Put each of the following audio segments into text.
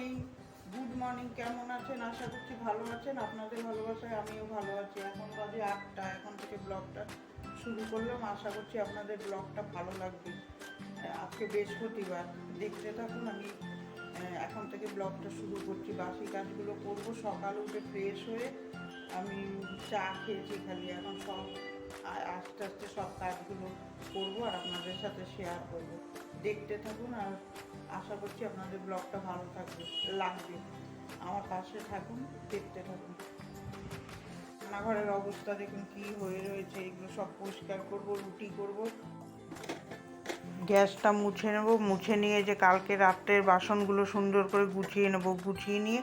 Morning good morning কেমন আছেন? আশা করছি ভালো আছেন। আপনাদের ভালোবাসায় আমিও ভালো আছি। এখন বাজে আটটা, এখন থেকে ব্লগটা শুরু করলাম। আশা করছি আপনাদের ব্লগটা ভালো লাগবে। আজকে বৃহস্পতিবার। দেখতে থাকুন, আমি এখন থেকে ব্লগটা শুরু করছি। বাসি কাজগুলো করব। সকাল উঠে ফ্রেশ হয়ে আমি চা খেয়েছি খালি। এখন সব আ- আস্তে আস্তে সব কাজগুলো করব আর আপনাদের সাথে শেয়ার করব। দেখতে থাকুন আর আশা করছি আপনাদের ব্লগটা ভালো থাকবে, লাগবে। আমার পাশে থাকুন, দেখতে থাকুন। রান্নাঘরের অবস্থা দেখুন কি হয়ে রয়েছে, এগুলো সব পরিষ্কার করব, রুটি করব। গ্যাসটা মুছে নেব, মুছে নিয়ে যে কালকে রাত্রের বাসনগুলো সুন্দর করে গুছিয়ে নেব, গুছিয়ে নিয়ে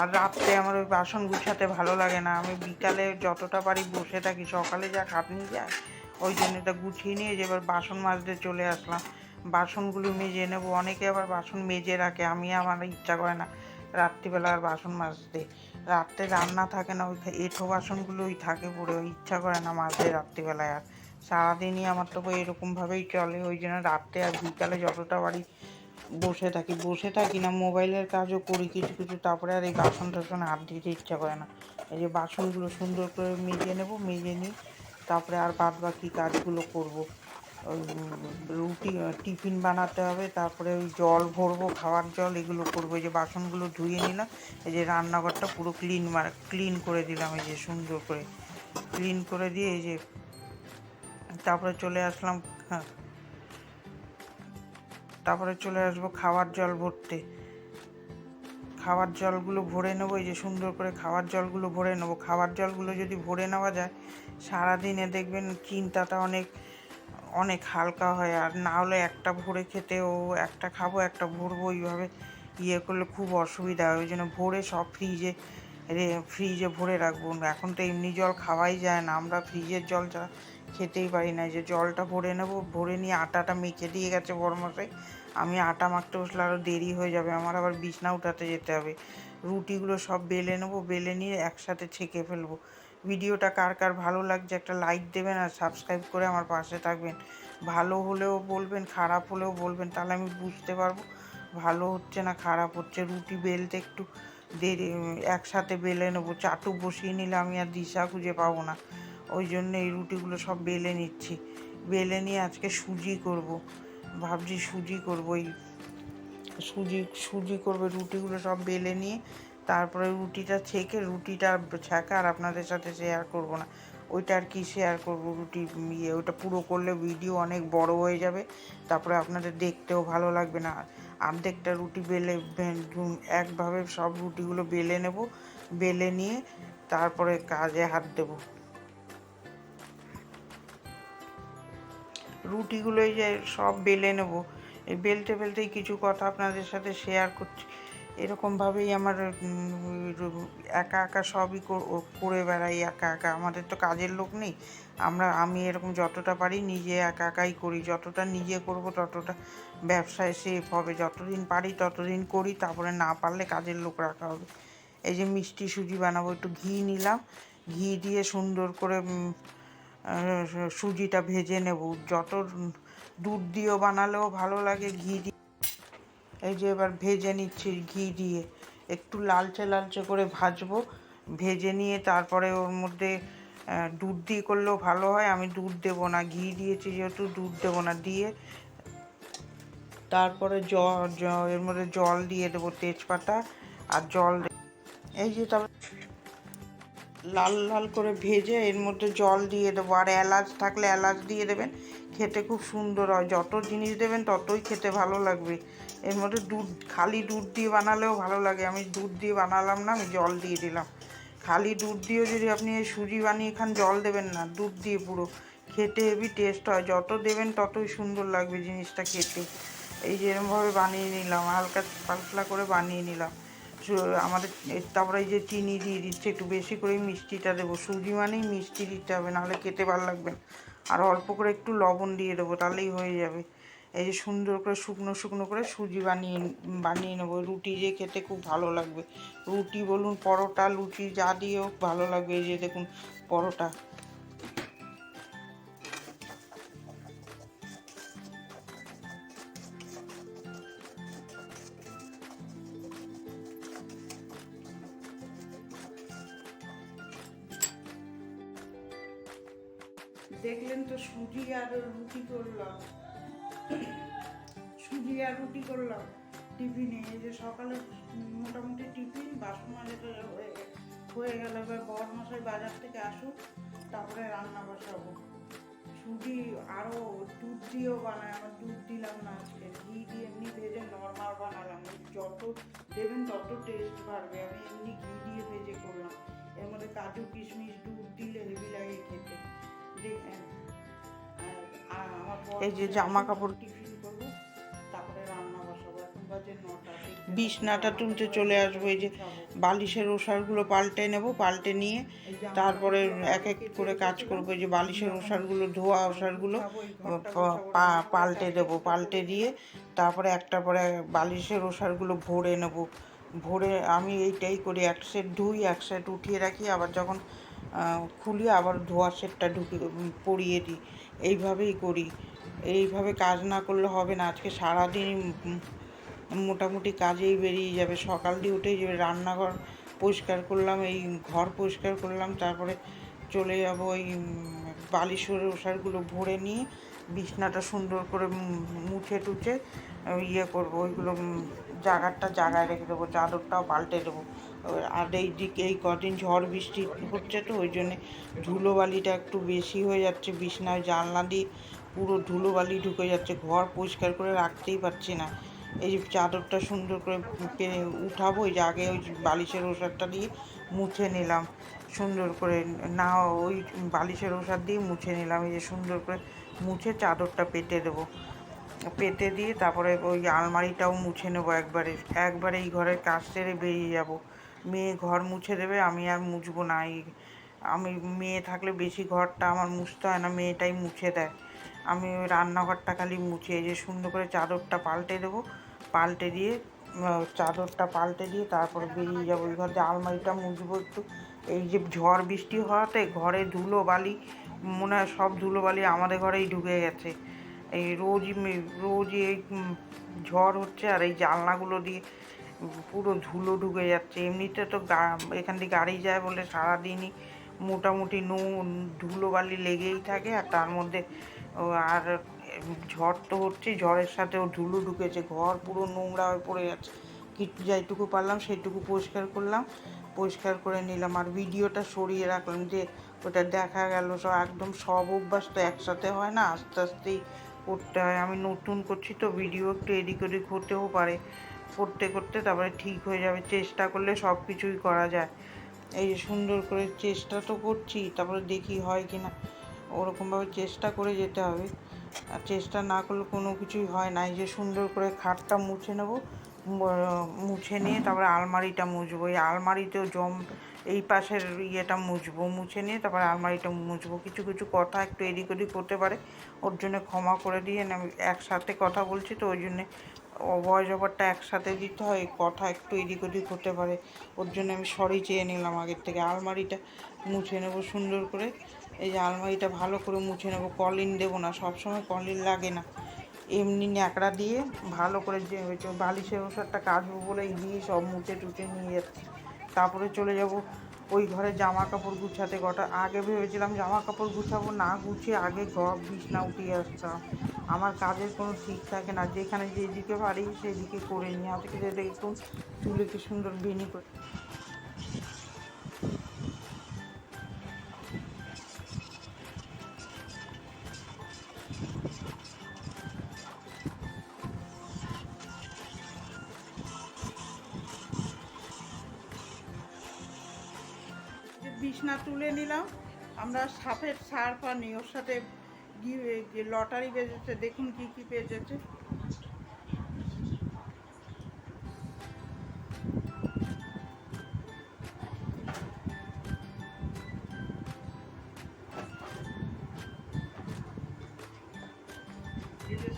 আর রাত্রে আমার ওই বাসন গুছাতে ভালো লাগে না। আমি বিকালে যতটা পারি বসে থাকি, সকালে যা খাটনি যায় ওই জন্য এটা গুছিয়ে নিয়ে যে এবার বাসন মাজতে চলে আসলাম। বাসনগুলো মেজে নেব। অনেকে আবার বাসন মেজে রাখে, আমি আমার ইচ্ছা করে না রাত্রিবেলা আর বাসন মাজতে। রাত্রে রান্না থাকে না, ওই এঁঠো বাসনগুলোই থাকে পড়ে, ওই ইচ্ছা করে না মাজতে রাত্রিবেলায় আর। সারাদিনই আমার তো এরকমভাবেই চলে, ওই জন্য রাত্রে আর বিকালে যতটা বাড়ি বসে থাকি বসে থাকি না, মোবাইলের কাজও করি কিছু কিছু, তারপরে আর এই বাসন টাসন হাত দিতে ইচ্ছা করে না। এই যে বাসনগুলো সুন্দর করে মেজে নেব, মেজে নিয়ে তারপরে আর বাদ বাকি কাজগুলো করব। রুটি টিফিন বানাতে হবে, তারপরে ওই জল ভরবো, খাওয়ার জল, এগুলো করব। যে বাসনগুলো ধুয়ে নিলাম, এই যে রান্নাঘরটা পুরো ক্লিন মার ক্লিন করে দিলাম, এই যে সুন্দর করে। ক্লিন করে দিয়ে এই যে, তারপরে চলে আসলাম হ্যাঁ। তারপরে চলে আসব খাওয়ার জল ভরতে। খাওয়ার জলগুলো ভরে নেব, এই যে সুন্দর করে খাওয়ার জলগুলো ভরে নেব। খাওয়ার জলগুলো যদি ভরে নেওয়া যায়, সারাদিনে দেখবেন চিন্তাটা অনেক অনেক হালকা হয়। আর না হলে একটা ভরে খেতেও, একটা খাব, একটা ভরবো, এইভাবে ইয়ে করলে খুব অসুবিধা হয়। ওই জন্য ভরে সব ফ্রিজে ফ্রিজে ভরে রাখব। এখন তো এমনি জল খাওয়াই যায় না। আমরা ফ্রিজের জল ছাড়া খেতেই পারি না যে জলটা ভরে নেব, ভরে নিয়ে আটাটা মেখে দিয়ে গেছে বড়মশাই। আমি আটা মাখতে বসলে আরও দেরি হয়ে যাবে, আমার আবার বিছনা উঠাতে যেতে হবে। রুটিগুলো সব বেলে নেব, বেলে নিয়ে একসাথে ছেঁকে ফেলব। ভিডিওটা কার কার ভালো লাগছে একটা লাইক দেবেন আর সাবস্ক্রাইব করে আমার পাশে থাকবেন। ভালো হলেও বলবেন, খারাপ হলেও বলবেন, তাহলে আমি বুঝতে পারব। ভালো হচ্ছে না খারাপ হচ্ছে, রুটি বেলতে একটু দেরি, একসাথে বেলে নেব। চাটু বসিয়ে নিলে আমি আর দিশা খুঁজে পাবো না। ওই জন্য এই রুটিগুলো সব বেলে নিচ্ছি। বেলে নিয়ে আজকে সুজি করব। ভাবছি সুজি করব এই সুজি সুজি করবে, রুটিগুলো সব বেলে নিয়ে তারপরে রুটিটা ছেঁকে, রুটিটা ছ্যাঁকা আর আপনাদের সাথে শেয়ার করব না। ওইটা আর কি শেয়ার করব রুটি ইয়ে ওইটা পুরো করলে ভিডিও অনেক বড় হয়ে যাবে। তারপরে আপনাদের দেখতেও ভালো লাগবে না। অর্ধেকটা রুটি বেলে, একভাবে সব রুটিগুলো বেলে নেব, বেলে নিয়ে তারপরে কাজে হাত দেবো। রুটিগুলো এই যে সব বেলে নেব। এই বেলতে বেলতেই কিছু কথা আপনাদের সাথে শেয়ার করছি। এরকমভাবেই আমার একা একা সবই কর- বেড়াই, একা একা। আমাদের তো কাজের লোক নেই। আমরা, আমি এরকম যতটা পারি নিজে একা একাই করি। যতটা নিজে করব ততটা ব্যবসায় সেফ হবে। যতদিন পারি ততদিন করি, তারপরে না পারলে কাজের লোক রাখা হবে। এই যে মিষ্টি সুজি বানাবো, একটু ঘি নিলাম। ঘি দিয়ে সুন্দর করে সুজিটা ভেজে নেব। যত দুধ দিয়েও বানালেও ভালো লাগে ঘি দিয়ে। এই যে এবার ভেজে নিচ্ছি ঘি দিয়ে। একটু লালচে লালচে করে ভাজবো। ভেজে নিয়ে তারপরে ওর মধ্যে দুধ দিয়ে করলেও ভালো হয়। আমি দুধ দেবো না, ঘি দিয়েছি যেহেতু দুধ দেবো না, দিয়ে তারপরে জ- এর মধ্যে জল দিয়ে দেবো তেজপাতা আর জল এই যে তারপর লাল লাল করে ভেজে এর মধ্যে জল দিয়ে দেবো। আর এলাচ থাকলে এলাচ দিয়ে দেবেন। খেতে খুব সুন্দর হয়। যত জিনিস দেবেন ততই খেতে ভালো লাগবে। এর মধ্যে দুধ, খালি দুধ দিয়ে বানালেও ভালো লাগে। আমি দুধ দিয়ে বানালাম না, আমি জল দিয়ে দিলাম। খালি দুধ দিয়েও যদি আপনি এই সুজি বানিয়ে খান, জল দেবেন না, দুধ দিয়ে পুরো। খেতে হেভি টেস্ট হয়। যত দেবেন ততই সুন্দর লাগবে জিনিসটা খেতে। এই যে এরমভাবে বানিয়ে নিলাম, হালকা পাতলা করে বানিয়ে নিলাম। আমাদের তারপরে এই যে চিনি দিয়ে দিচ্ছে, একটু বেশি করে মিষ্টিটা দেবো। সুজি মানেই মিষ্টি দিতে হবে, নাহলে খেতে ভালো লাগবে আর অল্প করে একটু লবণ দিয়ে দেবো, তাহলেই হয়ে যাবে। এই যে সুন্দর করে শুকনো শুকনো করে সুজি বানিয়ে বানিয়ে নেব। রুটি যে খেতে খুব ভালো লাগবে। রুটি বলুন, পরোটা, লুচি, যা দিয়েও ভালো লাগবে। এই যে দেখুন, পরোটা। করলাম সুজি আর রুটি করলাম। টিফিনে এই যে সকালে মোটামুটি টিফিন বাসন মাজাটা হয়ে গেল। এবার বর মশাই বাজার থেকে আসুক, তারপরে রান্না বসাবো। সুজি আরও দুধ দিয়েও বানায়, আমার দুধ দিলাম না আজকে। ঘি দিয়ে এমনি ভেজে নর্মাল বানালাম। যত দেবেন তত টেস্ট বাড়বে। আমি এমনি ঘি দিয়ে ভেজে করলাম। এর মধ্যে কাজু কিশমিশ দুধ দিলে হেভি লাগে খেতে। দেখেন এই যে জামা কাপড় টিফিন করব তারপরে রান্না বসাবো এখন বাজে নটা বিছনাটা তুলতে চলে আসব, এই যে বালিশের ওষারগুলো পাল্টে নেব, পাল্টে নিয়ে তারপরে এক এক করে কাজ করব যে বালিশের ওষারগুলো, ধোয়া ওষারগুলো পাল্টে দেব, পাল্টে দিয়ে তারপরে একটা পরে বালিশের ওষারগুলো ভরে নেব। ভরে আমি এইটাই করি, এক সেট ধুই, এক সেট উঠিয়ে রাখি, আবার যখন খুলি আবার ধোয়া সেটটা ঢুকে পরিয়ে দিই। এইভাবেই করি। এইভাবে কাজ না করলে হবে না। আজকে সারাদিন মোটামুটি কাজেই বেরিয়ে যাবে। সকাল দিয়ে উঠেই যাবে রান্নাঘর পরিষ্কার করলাম, এই ঘর পরিষ্কার করলাম, তারপরে চলে যাব ওই বালিশের ওষারগুলো ভরে নিয়ে বিছনাটা সুন্দর করে মুছে টুছে ইয়ে করব। ওইগুলো জাগারটা জাগায় রেখে দেবো, চাদরটাও পাল্টে দেবো। আর এই দিকে এই কদিন ঝড় বৃষ্টি হচ্ছে তো, ওই জন্যে ধুলোবালিটা একটু বেশি হয়ে যাচ্ছে বিছনায় জানলা দিয়ে পুরো ধুলোবালি ঢুকে যাচ্ছে, ঘর পরিষ্কার করে রাখতেই পারছি না। এই যে চাদরটা সুন্দর করে উঠাবো, ওই যে আগে ওই বালিশের ওষারটা দিয়ে মুছে নিলাম, সুন্দর করে না ওই বালিশের ওষার দিয়ে মুছে নিলাম, এই যে সুন্দর করে মুছে চাদরটা পেতে দেবো। পেতে দিয়ে তারপরে ওই আলমারিটাও মুছে নেব একবারে একবারে এই ঘরের কাজ সেরে বেরিয়ে যাব। মেয়ে ঘর মুছে দেবে, আমি আর মুছবো না। এই আমি মেয়ে থাকলে বেশি ঘরটা আমার মুছতে হয় না, মেয়েটাই মুছে দেয়। আমি ওই রান্নাঘরটা খালি মুছে যে সুন্দর করে চাদরটা পাল্টে দেবো, পাল্টে দিয়ে চাদরটা পাল্টে দিয়ে তারপরে বেরিয়ে যাব ওই ঘর দিয়ে। আলমারিটা মুছবো একটু। এই যে ঝড় বৃষ্টি হওয়াতে ঘরে ধুলো বালি মনে হয় সব ধুলো বালি আমাদের ঘরেই ঢুকে গেছে। এই রোজই রোজই এই ঝড় হচ্ছে আর এই জানলাগুলো দিয়ে পুরো ধুলো ঢুকে যাচ্ছে। এমনিতে তো এখান দিয়ে গাড়ি যায় বলে সারাদিনই মোটামুটি নো ধুলো বালি লেগেই থাকে আর তার মধ্যে আর ঝড় তো হচ্ছে ঝড়ের সাথে ও ধুলো ঢুকেছে, ঘর পুরো নোংরা হয়ে পড়ে যাচ্ছে। কি যেটুকু পারলাম সেইটুকু পরিষ্কার করলাম, পরিষ্কার করে নিলাম আর ভিডিওটা সরিয়ে রাখলাম যে ওটা দেখা গেল সব একদম সব অভ্যাস তো একসাথে হয় না, আস্তে আস্তেই করতে হয়। আমি নতুন করছি তো ভিডিও একটু এদিক ওদিক হতেও পারে। করতে করতে তারপরে ঠিক হয়ে যাবে, চেষ্টা করলে সব কিছুই করা যায়। এই যে সুন্দর করে চেষ্টা তো করছি, তারপরে দেখি হয় কি না ওরকমভাবে চেষ্টা করে যেতে হবে। আর চেষ্টা না করলে কোনো কিছুই হয় না। এই যে সুন্দর করে খাটটা মুছে নেব মুছে নিয়ে তারপরে আলমারিটা মুছবো। এই আলমারিতেও জম এই পাশের ইয়েটা মুছবো, মুছে নিয়ে তারপরে আলমারিটা মুছবো। কিছু কিছু কথা একটু এদিক ওদিক হতে পারে, ওর জন্য ক্ষমা করে দিয়ে আমি একসাথে কথা বলছি তো, ওই জন্যে ভয়েস ওভারটা একসাথে দিতে হয় কথা একটু এদিক ওদিক হতে পারে, ওর জন্য আমি সরি চেয়ে নিলাম আগের থেকে। আলমারিটা মুছে নেব সুন্দর করে, এই যে আলমারিটা ভালো করে মুছে নেব, কলিন দেবো না, সবসময় কলিন লাগে না। এমনি ন্যাকড়া দিয়ে ভালো করে যে হয়েছে বালিশের ওষুধটা কাচবো বলে দিয়ে সব মুছে টুচে নিয়ে যাচ্ছি। তারপরে চলে যাব ওই ঘরে জামা কাপড় গুছাতে গোটা আগে ভেবেছিলাম জামা কাপড় গুছাবো, না গুছিয়ে আগে ঘর বিছনা উঠিয়ে আসতাম। আমার কাজের কোনো ঠিক থাকে না, যেখানে যেদিকে পারি সেদিকে করে নিই। হাতে দেখুন তুলে কি সুন্দর বেনি করে বিছনা তুলে নিলাম। আমরা সাপের সার পানি ওর সাথে লটারি বেজেছে, দেখুন কি কি বেজেছে।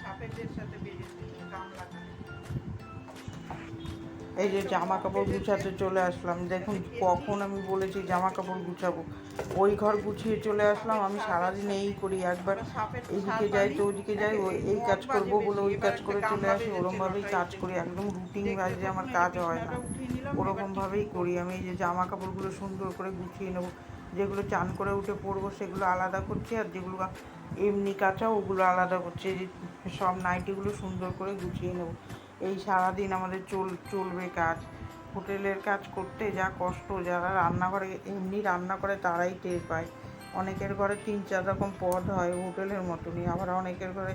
সাপেদের সাথে বেজেছে, গামলাটা। এই যে জামা কাপড় গুছাতে চলে আসলাম। দেখুন কখন আমি বলেছি জামা কাপড় গুছাবো। ওই ঘর গুছিয়ে চলে আসলাম। আমি সারাদিন এই করি। একবার এইদিকে যাই তো ওইদিকে যাই এই কাজ করব বলে ওই কাজ করে চলে আসি। ওরমভাবেই কাজ করি। একদম রুটিন বাজে, আমার কাজ হয় না। ওরকমভাবেই করি। আমি এই যে জামা কাপড়গুলো সুন্দর করে গুছিয়ে নেব। যেগুলো চান করে উঠে পরবো, সেগুলো আলাদা করছি। আর যেগুলো এমনি কাঁচা, ওগুলো আলাদা করছি। সব নাইটিগুলো সুন্দর করে গুছিয়ে নেব। এই সারাদিন আমাদের চল, চলবে কাজ। হোটেলের কাজ করতে যা কষ্ট, যারা রান্নাঘরে এমনি রান্না করে তারাই টের পায়। অনেকের ঘরে তিন, চার রকম পদ হয় হোটেলের মতনই, আবার অনেকের ঘরে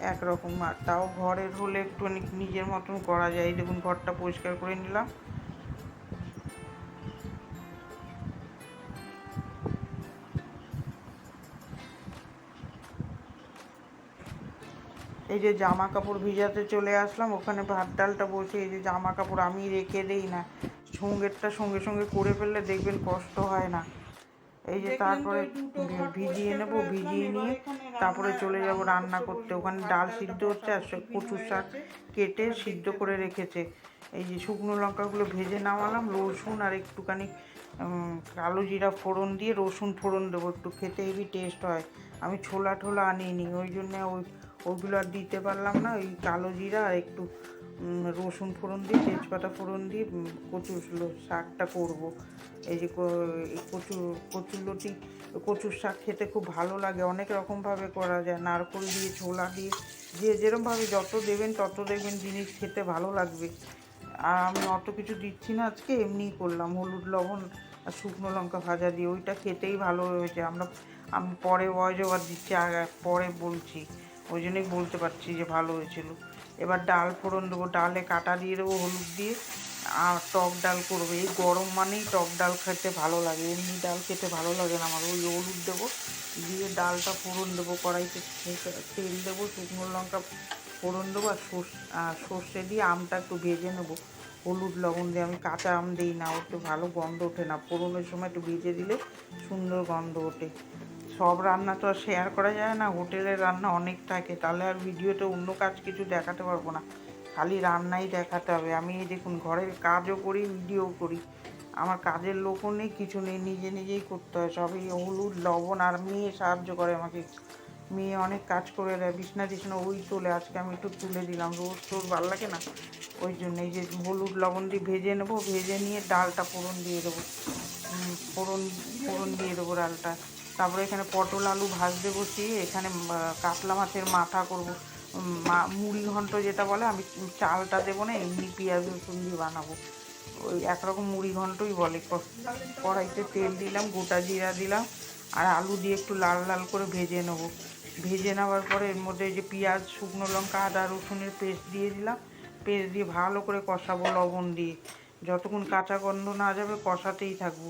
একরকম। আর তাও ঘরের হলে একটু নিজের মতন করা যায়। দেখুন, ঘরটা পরিষ্কার করে নিলাম। এই যে জামা কাপড় ভিজাতে চলে আসলাম ওখানে ভাত ডালটা বসে এই যে জামা কাপড় আমি রেখে দেই না। সঙ্গেরটা সঙ্গে সঙ্গে করে ফেললে দেখবেন কষ্ট হয় না। এই যে তারপরে ভিজিয়ে নেব ভিজিয়ে নিয়ে তারপরে চলে যাব রান্না করতে ওখানে ডাল সিদ্ধ হচ্ছে আর কচুর শাক কেটে সিদ্ধ করে রেখেছে। এই যে শুকনো লঙ্কাগুলো ভেজে নামালাম রসুন আর একটুখানি কালো জিরা ফোড়ন দিয়ে রসুন ফোড়ন দেবো। একটু খেতে হেবি টেস্ট হয়। আমি ছোলা ঠোলা আনিনি ওই জন্য ওই ওইগুলো আর দিতে পারলাম না, ওই কালো জিরা আর একটু রসুন ফোড়ন দিয়ে, তেজপাতা ফোড়ন দিয়ে কচুর শাকটা করব। এই যে কচু কচুর লতি, কচুর শাক খেতে খুব ভালো লাগে। অনেক রকমভাবে করা যায়। নারকোল দিয়ে, ছোলা দিয়ে, যে যেরমভাবে যত দেবেন তত দেখবেন জিনিস খেতে ভালো লাগবে। আর আমি অত কিছু দিচ্ছি না আজকে, এমনিই করলাম। হলুদ, লবণ আর শুকনো লঙ্কা ভাজা দিয়ে, ওইটা খেতেই ভালো হয়েছে। আমরা, আমি পরে ওভার দিচ্ছি, আগে পরে বলছি। ওই জন্যই বলতে পারছি যে ভালো হয়েছিল। এবার ডাল ফোড়ন দেবো, ডালে কাটা দিয়ে দেবো, হলুদ দিয়ে, আর টক ডাল করব। এই গরম মানেই টক ডাল খেতে ভালো লাগে, এমনি ডাল খেতে ভালো লাগে না আমার। ওই হলুদ দেবো, দিয়ে ডালটা ফোড়ন দেবো, কড়াইতে তেল দেবো, শুকনো লঙ্কা ফোড়ন দেবো আর সর্ষে দিয়ে আমটা একটু ভেজে নেব। হলুদ লবণ দিয়ে, আমি কাঁচা আম দিই না, ওর তো ভালো গন্ধ ওঠে না। ফোড়নের সময় একটু ভেজে দিলে সুন্দর গন্ধ ওঠে। সব রান্না তো আর শেয়ার করা যায় না, হোটেলের রান্না অনেক থাকে, তাহলে আর ভিডিওতে অন্য কাজ কিছু দেখাতে পারব না। খালি রান্নাই দেখাতে হবে। আমি এই দেখুন, ঘরের কাজও করি ভিডিও করি। আমার কাজের লোকও নেই, কিছু নেই, নিজে নিজেই করতে হয়। সবই হলুদ, লবণ আর মেয়ে সাহায্য করে আমাকে। মেয়ে অনেক কাজ করে দেয়। বিছনা টিছনা ওই তোলে, আজকে আমি একটু তুলে দিলাম। রোজ তোর ভালো লাগে না? ওই জন্য এই যে হলুদ, লবণ দিয়ে ভেজে নেব, ভেজে নিয়ে ডালটা ফোড়ন দিয়ে দেবো। ফোড়ন ফোড়ন দিয়ে দেবো ডালটা। তারপরে এখানে পটল আলু ভাজতে বসিয়ে এখানে কাতলা মাছের মাথা করব। মুড়ি ঘন্ট যেটা বলে, আমি চালটা দেবো না, এমনি পেঁয়াজ রসুন দিয়ে বানাবো। ওই একরকম মুড়ি ঘন্টই বলে। কড়াইতে তেল দিলাম, গোটা জিরা দিলাম, আর আলু দিয়ে একটু লাল লাল করে ভেজে নেব। ভেজে নেওয়ার পরে এর মধ্যে যে পেঁয়াজ, শুকনো লঙ্কা, আদা, রসুনের পেস্ট দিয়ে দিলাম। পেস্ট দিয়ে ভালো করে কষাবো লবণ দিয়ে। যতক্ষণ কাঁচা গন্ধ না যাবে, কষাতেই থাকব।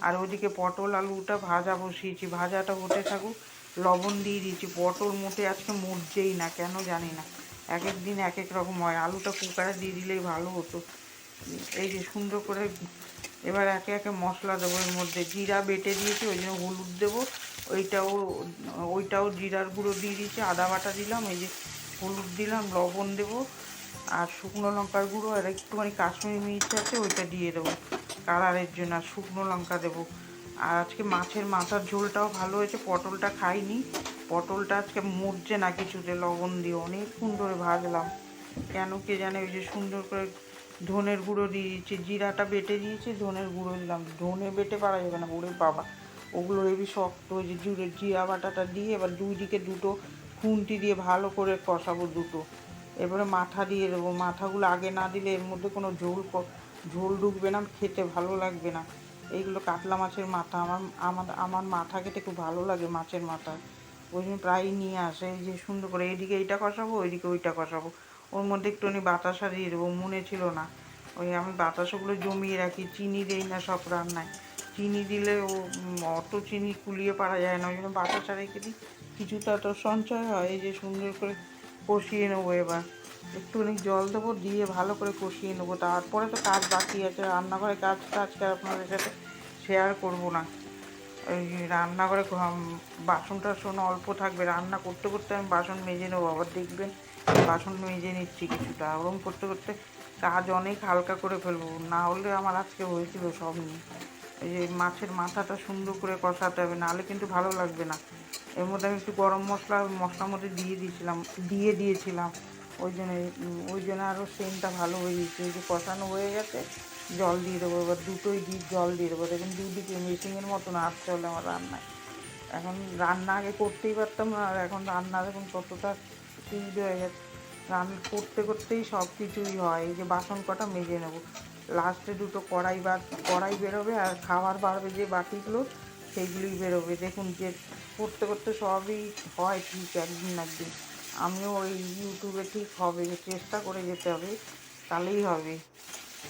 আর ওইদিকে পটল আলুটা ভাজা বসিয়েছি। ভাজাটা হতে থাকুক, লবণ দিয়ে দিয়েছি। পটল মোটে আজকে মরছেই না, কেন জানি না। এক এক দিন এক এক রকম হয়। আলুটা কুকারে দিয়ে দিলেই ভালো হতো। এই যে সুন্দর করে এবার একে একে মশলা দেবো এর মধ্যে। জিরা বেটে দিয়েছি, ওই জন্য হলুদ দেবো। ওইটাও ওইটাও জিরার গুঁড়ো দিয়ে দিয়েছি। আদা বাটা দিলাম, এই যে হলুদ দিলাম, লবণ দেবো। আর শুকনো লঙ্কার গুঁড়ো আর একটুখানি কাশ্মীরি মির্চ আছে, ওইটা দিয়ে দেবো। কালারের জন্য আর শুকনো লঙ্কা দেবো। আর আজকে মাছের মাথার ঝোলটাও ভালো হয়েছে, পটলটা খাইনি। পটলটা আজকে মরছে না কিছুতে, লবণ দিয়ে অনেকক্ষণ ধরে ভাজলাম। কেন কে জানে, ওই যে সুন্দর করে ধনের গুঁড়ো দিয়ে দিয়েছি, জিরাটা বেটে দিয়েছি, ধনের গুঁড়ো দিলাম। ধনে বেটে পারা যাবে না, ওরে বাবা। ওগুলো হেবি শক্ত ওই যে জুড়ে জিরা বাটাটা দিয়ে এবার দুই দিকে দুটো খুন্তি দিয়ে ভালো করে কষাবো দুটো। এবারে মাথা দিয়ে দেবো। মাথাগুলো আগে না দিলে এর মধ্যে কোনো ঝোল ঝোল ঢুকবে না, খেতে ভালো লাগবে না। এইগুলো কাতলা মাছের মাথা, আমার আমার আমার মাথা খেতে খুব ভালো লাগে মাছের মাথা। ওই জন্য প্রায়ই নিয়ে আসে, এই যে সুন্দর করে এইদিকে এইটা কষাবো, ওইদিকে ওইটা কষাবো। ওর মধ্যে একটুখানি বাতাসা দিয়ে দেবো, মনে ছিল না। ওই আমি বাতাসাগুলো জমিয়ে রাখি, চিনি দেই না সব রান্নায়। চিনি দিলে ও অত চিনি কুলিয়ে পারা যায় না, ওই জন্য বাতাসা রেখে দিই। কিছুটা তো সঞ্চয় হয়, এই যে সুন্দর করে কষিয়ে নেব এবার। একটুখানি জল দেবো, দিয়ে ভালো করে কষিয়ে নেব। তারপরে তো কাজ বাকি আছে রান্নাঘরে কাজ আজকে আপনাদের সাথে শেয়ার করব না। ওই রান্নাঘরে বাসন টাসন অল্প থাকবে। রান্না করতে করতে আমি বাসন মেজে নেব। আবার দেখবেন বাসন মেজে নিচ্ছি কিছুটা। ওরকম করতে করতে কাজ অনেক হালকা করে ফেলব। না হলে আমার আজকে হয়েছিল সব নিয়ে। এই যে মাছের মাথাটা সুন্দর করে কষাতে হবে, নাহলে কিন্তু ভালো লাগবে না। এর মধ্যে আমি একটু গরম মশলা, মশলার মধ্যে দিয়ে দিয়েছিলাম দিয়ে দিয়েছিলাম। ওই জন্য ওই জন্য আরও সেন্টটা ভালো হয়ে গেছে। এই যে কষানো হয়ে গেছে, জল দিয়ে দেবো। এবার দুটোই দিই জল দিয়ে দেবো। দেখুন, দুদিকে মেশিনের মতন আসতে চলে আমার রান্নায়। এখন রান্না আগে করতেই পারতাম না, আর এখন রান্না দেখুন কতটা স্পিড হয়ে গেছে। রান্না করতে করতেই সব কিছুই হয়। এই যে বাসন কটা মেজে নেব। লাস্টে দুটো কড়াই বা কড়াই বেরোবে আর খাবার বাড়বে যে বাটিগুলো, সেইগুলোই বেরোবে। দেখুন যে করতে করতে সবই হয় ঠিক একদিন একদিন। আমিও ওই ইউটিউবে ঠিক হবে, চেষ্টা করে যেতে হবে, তাহলেই হবে।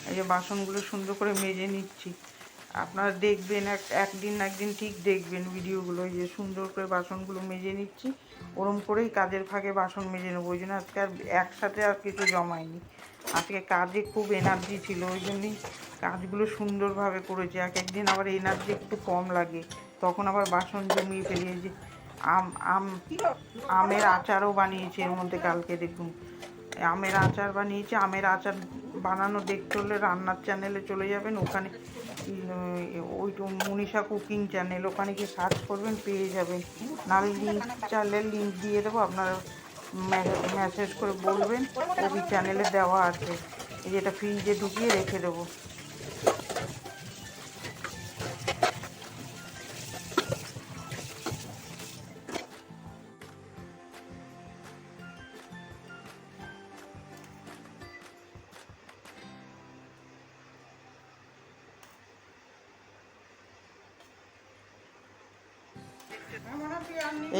এই যে বাসনগুলো সুন্দর করে মেজে নিচ্ছি। আপনারা দেখবেন এক, একদিন একদিন ঠিক দেখবেন ভিডিওগুলো। যে সুন্দর করে বাসনগুলো মেজে নিচ্ছি। ওরম করেই কাজের ফাঁকে বাসন মেজে নেব। ওই জন্য আজকে আর একসাথে আর কিছু জমায়নি আজকে কাজে খুব এনার্জি ছিল, ওই জন্যই কাজগুলো সুন্দরভাবে করেছে। এক একদিন আবার এনার্জি একটু কম লাগে, তখন আবার বাসন জমিয়ে ফেলি যে আম আম, আমের আচারও বানিয়েছে এর মধ্যে কালকে, দেখুন। আমের আচার বানিয়েছে, আমের আচার বানানো দেখতে হলে রান্নার চ্যানেলে চলে যাবেন, ওখানে ওই মনীষা কুকিং চ্যানেল ওখানে গিয়ে সার্চ করবেন, পেয়ে যাবেন। নাহলে লিঙ্ক চাইলে লিঙ্ক দিয়ে দেবো, আপনারা মেসেজ করে বলবেন, ওই চ্যানেলে দেওয়া আছে। এই যেটা ফ্রিজে ঢুকিয়ে রেখে দেবো।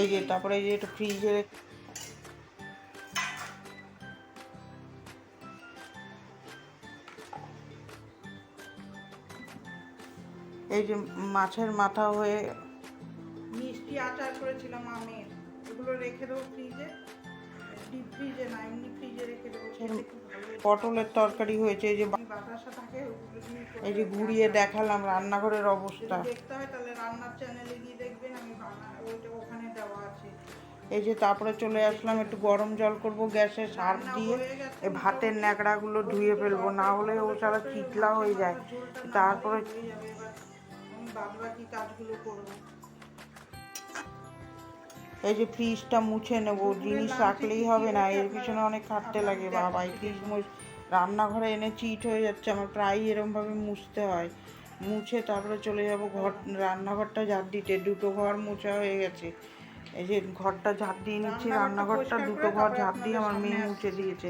এই যে, তারপরে এই যে একটু ফ্রিজে এই যে মাছের মাথা হয়ে মিষ্টি আচার করেছিলাম আমের এগুলো রেখে দেবো ফ্রিজে ডিপ ফ্রিজে না এমনি ফ্রিজে রেখে দেবো। পটলের তরকারি হয়েছে এই যে বাতাসা থাকে এই যে ঘুরিয়ে দেখালাম রান্নাঘরের অবস্থা। দেখতে হয় তাহলে রান্নার চ্যানেলে গিয়ে দেখবেন আমি ওইটা ওখানে দেওয়া আছে। এই যে তারপরে চলে আসলাম একটু গরম জল করব গ্যাসে সার্ফ দিয়ে। এই ভাতের ন্যাকড়াগুলো ধুয়ে ফেলব না হলে ও সারা চিতলা হয়ে যায়। তারপরে আমি কাজগুলো করব। এই যে ফ্রিজটা মুছে নেব জিনিস রাখলেই হবে না এর পিছনে অনেক খাটতে লাগে বাবা এই ফ্রিজ। রান্নাঘরে এনে চিট হয়ে যাচ্ছে আমার প্রায়ই এরমভাবে মুছতে হয়। মুছে তারপরে চলে যাব ঘর রান্নাঘরটা ঝাড় দিতে দুটো ঘর মোছা হয়ে গেছে। এই যে ঘরটা ঝাড় দিয়ে নিচ্ছি রান্নাঘরটা দুটো ঘর ঝাড় দিয়ে আমার মেয়ে মুছে দিয়েছে।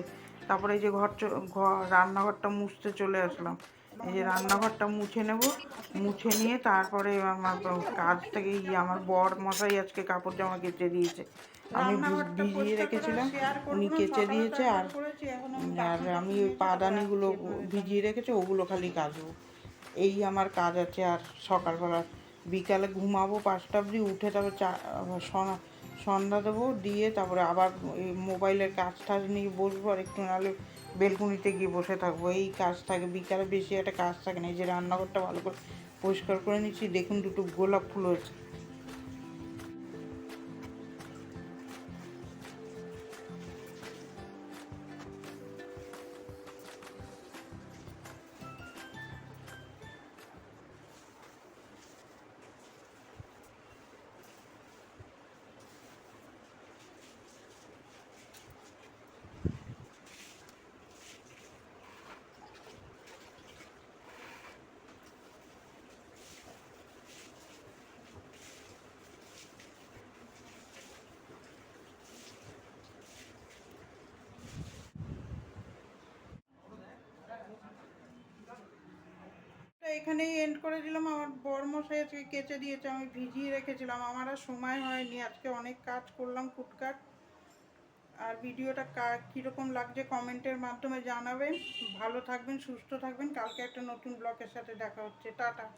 তারপরে এই যে ঘর ঘর রান্নাঘরটা মুছতে চলে আসলাম। এই যে রান্নাঘরটা মুছে নেব। মুছে নিয়ে তারপরে আমার কাজ থেকে ইয়ে আমার বর মশাই আজকে কাপড় জামা কেচে দিয়েছে। আমি ভিজ- ভিজিয়ে রেখেছিলাম উনি কেচে দিয়েছে আর আর আমি ওই পাদানিগুলো ভিজিয়ে রেখেছি ওগুলো খালি কাচবো। এই আমার কাজ আছে আর সকালবেলা বিকালে ঘুমাবো পাঁচটা অবধি উঠে তারপর চা সন- সন্ধ্যা দেবো, দিয়ে তারপরে আবার এই মোবাইলের কাজ টাজ নিয়ে বসবো, আর একটু নাহলে বেলকুনিতে গিয়ে বসে থাকব। এই কাজ থাকে, বিকালে বেশি একটা কাজ থাকে না, এই যে রান্নাঘরটা ভালো করে পরিষ্কার করে নিচ্ছি, দেখুন দুটো গোলাপ ফুল হয়েছে। এখানেই এন্ড করে দিলাম। আমার বরমশাই আজকে কেচে দিয়েছে, আমি ভিজিয়ে রেখেছিলাম। আমার আর সময় হয়নি, আজকে অনেক কাজ করলাম কুটকাট আর ভিডিওটা কা- কীরকম লাগছে কমেন্টের মাধ্যমে জানাবেন। ভালো থাকবেন, সুস্থ থাকবেন। কালকে একটা নতুন ব্লগের সাথে দেখা হচ্ছে। টাটা।